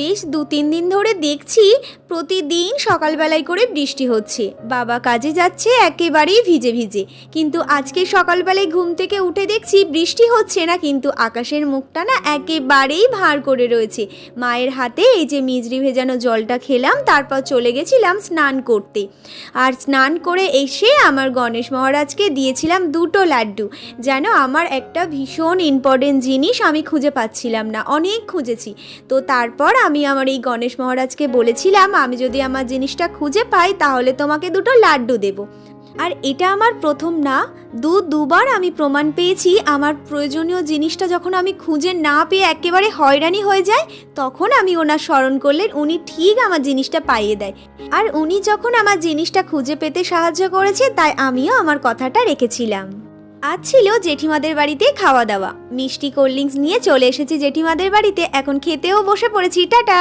বেশ দু তিন দিন ধরে দেখছি প্রতিদিন সকালবেলায় করে বৃষ্টি হচ্ছে। বাবা কাজে যাচ্ছে, একেবারেই ভিজে ভিজে। কিন্তু আজকে সকালবেলায় ঘুম থেকে উঠে দেখছি বৃষ্টি হচ্ছে না, কিন্তু আকাশের মুখটা না একেবারেই ভার করে রয়েছে। মায়ের হাতে এই যে মিজরি ভেজানো জলটা খেলাম, তারপর চলে গেছিলাম স্নান করতে। আর স্নান করে এসে আমার গণেশ মহারাজকে দিয়েছিলাম দুটো লাড্ডু। যেন আমার একটা ভীষণ ইম্পর্টেন্ট জিনিস আমি খুঁজে পাচ্ছিলাম না, অনেক খুঁজেছি। তো তারপর আমি আমার এই গণেশ মহারাজকে বলেছিলাম, আমি যদি আমার জিনিসটা খুঁজে পাই, তাহলে তোমাকে দুটো লাড্ডু দেব। আর এটা আমার প্রথম না, দু, দুবার আমি প্রমাণ পেয়েছি, আমার প্রয়োজনীয় জিনিসটা যখন আমি খুঁজে না পেয়ে একেবারে হয়রানি হয়ে যায় তখন আমি ওনার স্মরণ করলেন উনি ঠিক আমার জিনিসটা পাইয়ে দেয়। আর উনি যখন আমার জিনিসটা খুঁজে পেতে সাহায্য করেছে, তাই আমিও আমার কথাটা রেখেছিলাম। আজ ছিল জেঠিমাদের বাড়িতে খাওয়া দাওয়া। মিষ্টি কোল্ড ড্রিঙ্কস নিয়ে চলে এসেছি জেঠিমাদের বাড়িতে। এখন খেতেও বসে পড়েছি। টাটা!